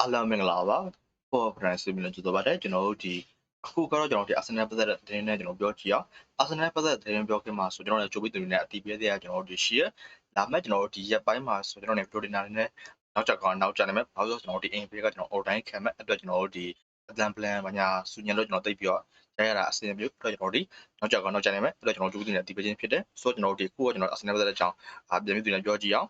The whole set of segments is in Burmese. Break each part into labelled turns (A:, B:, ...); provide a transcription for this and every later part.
A: အားလုံးမင်္ဂလာပါပေါ်ဖရန်စီမီလန်ကျတော့ပါတယ်ကျွန်တော်တို့ဒီအခုကတော့ကျွန်တော်ဒီအာဆင်နယ်ပတ်သက်တဲ့သတင်းနဲ့ကျွန်တော်ပြောကြည့်အောင်အာဆင်နယ်ပတ်သက်တဲ့သတင်းပြောခင်မှာဆိုကျွန်တော်တို့ကြိုပြီးသူတွေနဲ့အတီးပြတဲ့ကျွန်တော်တို့ဒီရှိရလာမဲ့ကျွန်တော်တို့ဒီရက်ပိုင်းမှာဆိုကျွန်တော်တို့ပရိုတင်နာတွေနဲ့နောက်ချက်ကောင်နောက်ချက်နေမဲ့ဘာလို့ဆိုကျွန်တော်တို့ဒီအင်ဖေးကကျွန်တော် online ခံမဲ့အတွက်ကျွန်တော်တို့ဒီ plan plan ဘာညာစူညံလို့ကျွန်တော်သိပြီးတော့ရရတာအဆင်ပြေပြီးတော့ကျွန်တော်တို့ဒီနောက်ချက်ကောင်နောက်ချက်နေမဲ့အတွက်ကျွန်တော်ကြိုပြီးသူတွေနဲ့အတီးပြခြင်းဖြစ်တယ်ဆိုတော့ကျွန်တော်တို့ဒီအခုကကျွန်တော်အာဆင်နယ်ပတ်သက်တဲ့အကြောင်းပြန်ပြီးသူတွေနဲ့ပြောကြည့်အောင်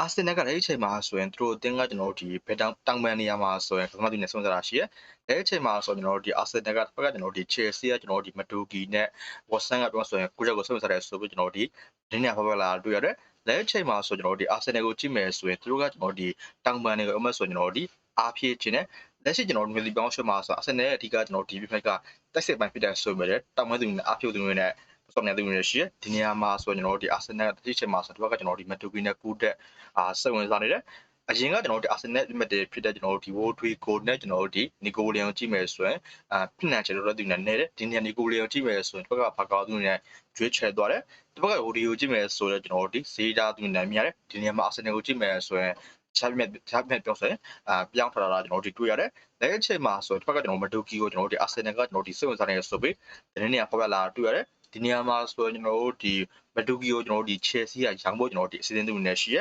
A: အာဆင်နယ်ကလည်းအဲ့ဒီအချိန်မှာဆိုရင်သူတို့အသင်းကကျွန်တော်တို့ဒီဘယ်တောင်တောင်ပန်နေရာမှာဆိုရင်ပထမသူနဲ့ဆုံးစတာရှိရဲ။အဲ့ဒီအချိန်မှာဆိုကျွန်တော်တို့ဒီအာဆင်နယ်ကတစ်ဖက်ကကျွန်တော်တို့ဒီ Chelsea ကကျွန်တော်တို့ဒီမတူဂီနဲ့ Watson ကပြောဆိုရင်ကိုရက်ကိုဆုံးစတယ်ဆိုပြီးကျွန်တော်တို့ဒီဒင်းညာဖက်ဖက်လာတွေ့ရတယ်။လက်အချိန်မှာဆိုကျွန်တော်တို့ဒီအာဆင်နယ်ကိုကြည့်မယ်ဆိုရင်သူတို့ကကျွန်တော်တို့ဒီတောင်ပန်နေကိုအမှဆိုကျွန်တော်တို့ဒီအားဖြည့်ခြင်းနဲ့လက်ရှိကျွန်တော်တို့မြေလီပေါင်းရှုမှာဆိုအာဆင်နယ်ရဲ့အဓိကကျွန်တော်တို့ဒီဘက်ကတိုက်စစ်ပိုင်းဖြစ်တဲ့ဆိုပေမဲ့တောင်ပန်သူနဲ့အားဖြည့်သူတွေနဲ့ ဆော့နေသူတွေရှိတယ်ဒီနေရာမှာဆိုကျွန်တော်တို့ဒီအာဆင်နယ်တစ်ချိန်မှာဆိုတော့ကကျွန်တော်တို့ဒီမတူဂီနဲ့ကူးတက်အာစိတ်ဝင်စားနေတယ်အရင်ကကျွန်တော်တို့ဒီ Arsenal Limited ဖြစ်တဲ့ကျွန်တော်တို့ဒီ World Trade Goal နဲ့ကျွန်တော်တို့ဒီ Nico Leon ကြည့်မယ်ဆိုရင်အာဖိနန်ချယ်လို့သူနဲ့နေတယ်ဒီနေ့ Nico Leon ကြည့်မယ်ဆိုရင်တစ်ခါဘာကောက်သူနဲ့ကျွေးချဲသွားတယ်တစ်ခါ Audio ကြည့်မယ်ဆိုတော့ကျွန်တော်တို့ဒီဈေးသားသူနဲ့မြင်ရတယ်ဒီနေ့မှာ Arsenal ကိုကြည့်မယ်ဆိုရင်ချားမြက်ချားမြက်ပြောဆိုရင်အာပြောင်းထလာတာကျွန်တော်တို့တွေ့ရတယ်။လက်အချိန်မှာဆိုတစ်ခါကကျွန်တော်မဒူကီကိုကျွန်တော်တို့ဒီ Arsenal ကကျွန်တော်တို့ဒီစိတ်ဝင်စားနေဆိုပြီးဒီနေ့နေရာဖောက်ပြလာတွေ့ရတယ်။ ဒီနေရာမှာဆိုကျွန်တော်တို့ဒီမဒူကီကိုကျွန်တော်တို့ဒီ Chelsea ကရောင်းဖို့ကျွန်တော်တို့ဒီအစီအစဉ်သူနဲ့ရှိရဲ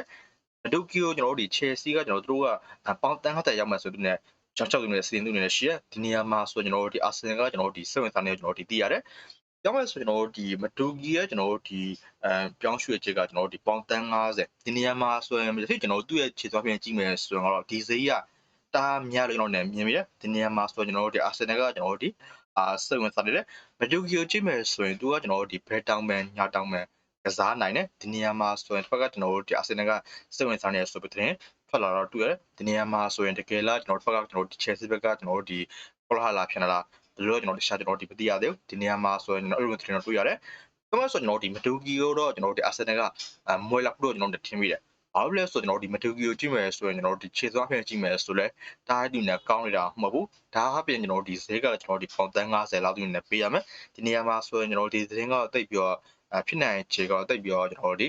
A: မဒူကီကိုကျွန်တော်တို့ဒီ Chelsea ကကျွန်တော်တို့ကပေါင်တန်း50ရောက်မှဆိုပြီးနဲ့ကြောက်ကြောက်နေတဲ့စီးရင်သူတွေနဲ့ရှိရဒီနေရာမှာဆိုကျွန်တော်တို့ဒီ Arsenal ကကျွန်တော်တို့ဒီစိတ်ဝင်စားနေကျွန်တော်တို့ဒီသိရတယ်ပြောင်းမယ်ဆိုကျွန်တော်တို့ဒီမတူဂီရဲ့ကျွန်တော်တို့ဒီအဲပြောင်းရွှေ့ချက်ကကျွန်တော်တို့ဒီပေါင်တန်း50ဒီနေရာမှာဆိုရင်ဒီကျွန်တော်တို့သူ့ရဲ့ခြေသွားပြင်ကြည့်မယ်ဆိုရင်တော့ဒီဈေးကတားများလို့ကျွန်တော်လည်းမြင်မိတယ်ဒီနေရာမှာဆိုကျွန်တော်တို့ဒီ Arsenal ကကျွန်တော်တို့ဒီ အာစိတ်ဝင်စားနေတယ်မတူဂီကိုကြည့်မယ်ဆိုရင်သူကကျွန်တော်တို့ဒီဘယ်တောင်မန်ညာတောင်မန်ကစားနိုင်တယ်ဒီနေရာမှာဆိုရင်တစ်ဖက်ကကျွန်တော်တို့ဒီ Arsenal ကစိတ်ဝင်စားနေတယ်ဆိုပြီးတဲ့ထွက်လာတော့တွေ့ရတယ်ဒီနေရာမှာဆိုရင်တကယ်လားကျွန်တော်တစ်ဖက်ကကျွန်တော်တို့ဒီ Chelsea ဘက်ကကျွန်တော်တို့ဒီကောလာလာဖြစ်နေလားဘယ်လိုကျွန်တော်တခြားကျွန်တော်ဒီမသိရသေးဘူးဒီနေရာမှာဆိုရင်ကျွန်တော်အဲ့လိုကျွန်တော်တွေ့ရတယ်ဒါမှဆိုကျွန်တော်ဒီမတူဂီကိုတော့ကျွန်တော်ဒီ Arsenal ကမွေလာဖို့ကျွန်တော်ထင်မိတယ် ဘာလို့လဲဆိုတော့ကျွန်တော်ဒီမတူဂီကိုကြည့်မယ်ဆိုရင်ကျွန်တော်ဒီခြေစွမ်းဖျက်ကြည့်မယ်ဆိုလဲတားတူနဲ့ကောင်းနေတာမဟုတ်ဘူးဒါအပြင်ကျွန်တော်ဒီဈေးကကျွန်တော်ဒီပေါင်တန်း90လောက်တူနဲ့ပေးရမယ်ဒီနေရာမှာဆိုရင်ကျွန်တော်ဒီသတင်းကတိတ်ပြီးတော့ဖြစ်နိုင်ခြေကတိတ်ပြီးတော့ကျွန်တော်ဒီ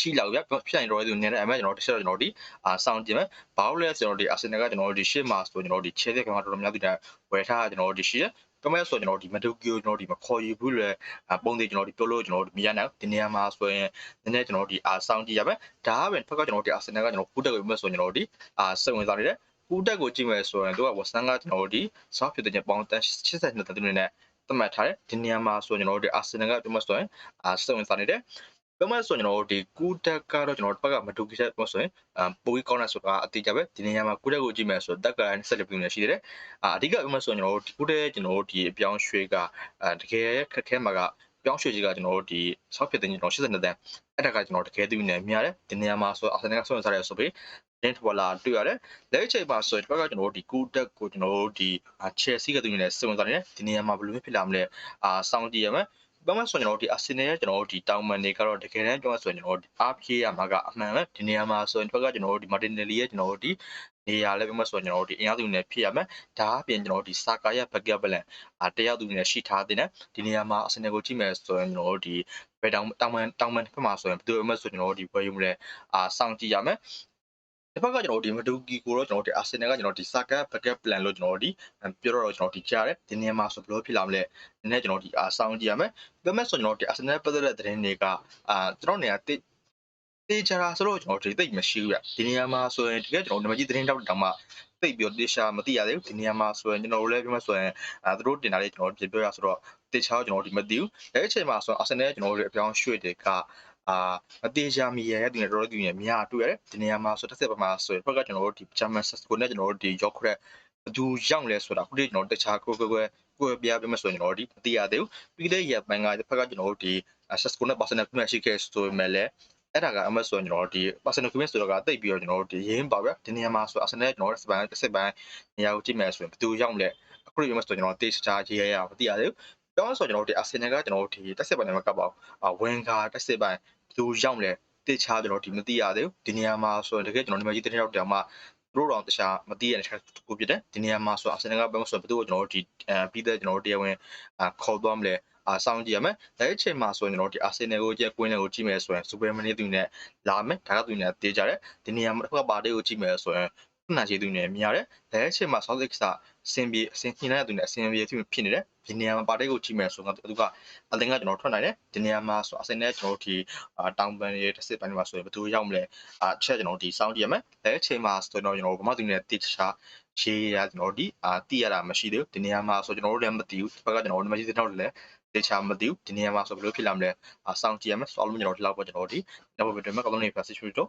A: ရှိလောက်ပြဖြစ်နိုင်တော့သူနေတဲ့အမှကျွန်တော်တစ်ချက်တော့ကျွန်တော်ဒီအာစောင့်ကြည့်မယ်ဘာလို့လဲဆိုတော့ဒီအာဆင်နယ်ကကျွန်တော်ဒီရှေ့မှာဆိုကျွန်တော်ဒီခြေတဲ့ကမှတော်တော်များများဝယ်ထားကျွန်တော်ဒီရှိရကမဲဆိုကျွန်တော်ဒီမတူကီကိုကျွန်တော်ဒီမခေါ်ယူဘူးလေပုံသေးကျွန်တော်ဒီပြောလို့ကျွန်တော်မြင်ရနိုင်ဒီနေရာမှာဆိုရင်နည်းနည်းကျွန်တော်ဒီအာစောင့်ကြည့်ရမယ်ဒါကပဲဖက်ကကျွန်တော်ဒီအာဆင်နယ်ကကျွန်တော်ကူးတက်ကိုမဲ့ဆိုကျွန်တော်ဒီအာစိတ်ဝင်စားနေတယ်ကူးတက်ကိုကြည့်မယ်ဆိုရင်သူကဝဆန်ကကျွန်တော်ဒီဆော့ဖြစ်တဲ့ပေါင်းတန်း82တန်းတွေနဲ့သတ်မှတ်ထားတယ်ဒီနေရာမှာဆိုကျွန်တော်တို့ဒီအာဆင်နယ်ကပြောမှဆိုရင်အာစိတ်ဝင်စားနေတယ် ပြောမှဆိုရင်ကျွန်တော်တို့ဒီကူတက်ကတော့ကျွန်တော်တို့ဘက်ကမတူကြီးချက်ပြောဆိုရင်အပိုကြီးကောင်းတဲ့ဆိုတာအတိအကျပဲဒီနေရာမှာကူတက်ကိုကြည့်မယ်ဆိုတော့တက်ကဆက်လက်ပြုနေရှိတယ်အအဓိကပြောမှဆိုရင်ကျွန်တော်တို့ဒီကူတက်ကျွန်တော်တို့ဒီအပြောင်းရွှေ့ကအဲတကယ်ခက်ခဲမှာကပြောင်းရွှေ့ကြီးကကျွန်တော်တို့ဒီဆော့ဖြစ်တဲ့ကျွန်တော်82တန်းအဲ့ဒါကကျွန်တော်တကယ်သိနေမြင်ရတယ်ဒီနေရာမှာဆိုအာဆင်နယ်ကဆွမ်းစားရဲဆိုပြီးတင်ထဝလာတွေ့ရတယ်လက်အချိန်မှာဆိုတော့ဒီဘက်ကကျွန်တော်တို့ဒီကူတက်ကိုကျွန်တော်တို့ဒီ Chelsea ကသူနေနဲ့စုံစမ်းနေတယ်ဒီနေရာမှာဘယ်လိုဖြစ်လာမလဲအာစောင့်ကြည့်ရမယ် ပြောမှဆိုရင်ကျွန်တော်တို့ဒီ Arsenal ရဲ့ကျွန်တော်တို့ဒီတောင်မန်တွေကတော့တကယ်တမ်းပြောမှဆိုရင်ကျွန်တော်တို့အားဖြည့်ရမှာကအမှန်ပဲဒီနေရာမှာဆိုရင်တစ်ခါကကျွန်တော်တို့ဒီ Martinelli ရဲ့ကျွန်တော်တို့ဒီနေရာလည်းပြောမှဆိုရင်ကျွန်တော်တို့ဒီအင်အားစုနဲ့ဖြစ်ရမယ်ဒါအပြင်ကျွန်တော်တို့ဒီ Saka ရဲ့ backup plan အာတယောက်သူနဲ့ရှိထားတဲ့ဒီနေရာမှာ Arsenal ကိုကြည့်မယ်ဆိုရင်ကျွန်တော်တို့ဒီဘယ်တောင်တောင်မန်တောင်မန်ဖက်မှာဆိုရင်ဘယ်သူမှဆိုကျွန်တော်တို့ဒီဝယ်ယူမလဲအာစောင့်ကြည့်ရမယ် ဒီဘက်ကကျွန်တော်ဒီမတူကီကိုတော့ကျွန်တော်ဒီအာဆင်နယ်ကကျွန်တော်ဒီစာကတ်ဘက်ကပ်ပလန်လို့ကျွန်တော်ဒီပြောတော့ကျွန်တော်ဒီကြားတယ်ဒီနေရာမှာဆိုဘယ်လိုဖြစ်လာမလဲနည်းနည်းကျွန်တော်ဒီအာဆောင်းကြည့်ရမယ်ပြောမဲ့ဆိုကျွန်တော်ဒီအာဆင်နယ်ပတ်သက်တဲ့သတင်းတွေကအာကျွန်တော်နေရာတိတေချာဆိုတော့ကျွန်တော်ဒီသိမရှိဘူးဗျဒီနေရာမှာဆိုရင်တကယ်ကျွန်တော်နံပါတ်ကြီးသတင်းတောက်တောင်မှသိပြီးတေချာမသိရသေးဘူးဒီနေရာမှာဆိုရင်ကျွန်တော်တို့လည်းပြောမဲ့ဆိုရင်အာသူတို့တင်တာလေးကျွန်တော်ပြပြောရဆိုတော့တေချာကျွန်တော်ဒီမသိဘူးအဲ့အချိန်မှာဆိုအာဆင်နယ်ကျွန်တော်တို့အပြောင်းရွှေ့တယ်က အာအသေးချာမီရဲ့ဒီနေ့တော်တော်ဒီနေ့များတွေ့ရတယ်ဒီနေရာမှာဆိုတစ်ဆက်ပမာဆိုရင်ဘက်ကကျွန်တော်တို့ဒီ German Sasco နဲ့ကျွန်တော်တို့ဒီ York ရက်ဘယ်သူရောက်လဲဆိုတာခုတည်းကျွန်တော်တခြားကိုကိုကိုကိုပြပြမယ်ဆိုရင်ကျွန်တော်ဒီမသိရသေးဘူးပြီးတဲ့ရက်ပိုင်းကတစ်ဖက်ကကျွန်တော်တို့ဒီ Sasco နဲ့ Barcelona ပြမရှိခဲ့ဆိုမဲ့လည်းအဲ့ဒါကအမဆိုရင်ကျွန်တော်ဒီ Barcelona ပြဆိုတော့ကတိတ်ပြီးတော့ကျွန်တော်တို့ဒီရင်းပါဗျဒီနေရာမှာဆို Arsenal ကျွန်တော်တို့စပန်တစ်ဆက်ပိုင်းနေရာကိုကြည့်မယ်ဆိုရင်ဘယ်သူရောက်လဲအခုဒီမှာဆိုကျွန်တော်တေးချာရေးရရမသိရသေးဘူး ပြောင်းဆိုကျွန်တော်တို့ဒီ Arsenal ကကျွန်တော်တို့ဒီတက်ဆက်ပိုင်းမှာကပ်ပါအောင်ဝင်ကာတက်ဆက်ပိုင်းသူရောက်လဲတေချာကျွန်တော်ဒီမသိရသေးဘူးဒီနေရာမှာဆိုရင်တကယ်ကျွန်တော်ဒီမှာကြီးတဲ့ရောက်တောင်မှသူတို့တော့တခြားမသိရတဲ့တစ်ခုဖြစ်တယ်ဒီနေရာမှာဆိုအာဆင်နယ်ကဘယ်မှာဆိုဘယ်သူ့ကိုကျွန်တော်တို့ဒီအဲပြီးတဲ့ကျွန်တော်တို့တရားဝင်ခေါ်သွားမလဲအာစောင့်ကြည့်ရမယ်။ဒါအချိန်မှာဆိုရင်ကျွန်တော်ဒီအာဆင်နယ်ကိုကြည့်ကွင်းတွေကိုကြည့်မယ်ဆိုရင်စူပါမနီသူနဲ့လာမယ်။ဒါကသူနဲ့တေးကြတယ်။ဒီနေရာမှာတစ်ခါပါတေးကိုကြည့်မယ်ဆိုရင်ခု နရှိသူနေမြင်ရတယ်လဲအချိန်မှာ South Six အစင်ပြေအစင်ညှိနှိုင်းရသူနဲ့အစင်ပြေသူဖြစ်နေတယ်ဒီနေရာမှာပါတိတ်ကိုကြည့်မယ်ဆိုတော့သူကအသင်ကကျွန်တော်ထွက်နိုင်တယ်ဒီနေရာမှာဆိုအစင်နဲ့ကျွန်တော်ဒီတောင်ပန်ရဲ့တစ်စစ်ပိုင်းမှာဆိုရင်ဘယ်သူရောက်မလဲအချက်ကျွန်တော်ဒီစောင့်ကြည့်ရမယ်လဲအချိန်မှာဆိုတော့ကျွန်တော်ဘာမှသူနဲ့တိကျရေးရကျွန်တော်ဒီအာတိရတာမရှိသေးဘူးဒီနေရာမှာဆိုကျွန်တော်တို့လည်းမသိဘူးဒီဘက်ကကျွန်တော်တို့မရှိသေးတော့လည်းတေချာမသိဘူးဒီနေရာမှာဆိုဘယ်လိုဖြစ်လာမလဲအစောင့်ကြည့်ရမယ်ဆိုတော့ကျွန်တော်ဒီလောက်ပေါ့ကျွန်တော်ဒီနောက်ဘက်တွင်မှာကောင်းနေပါစစ်ချူတော့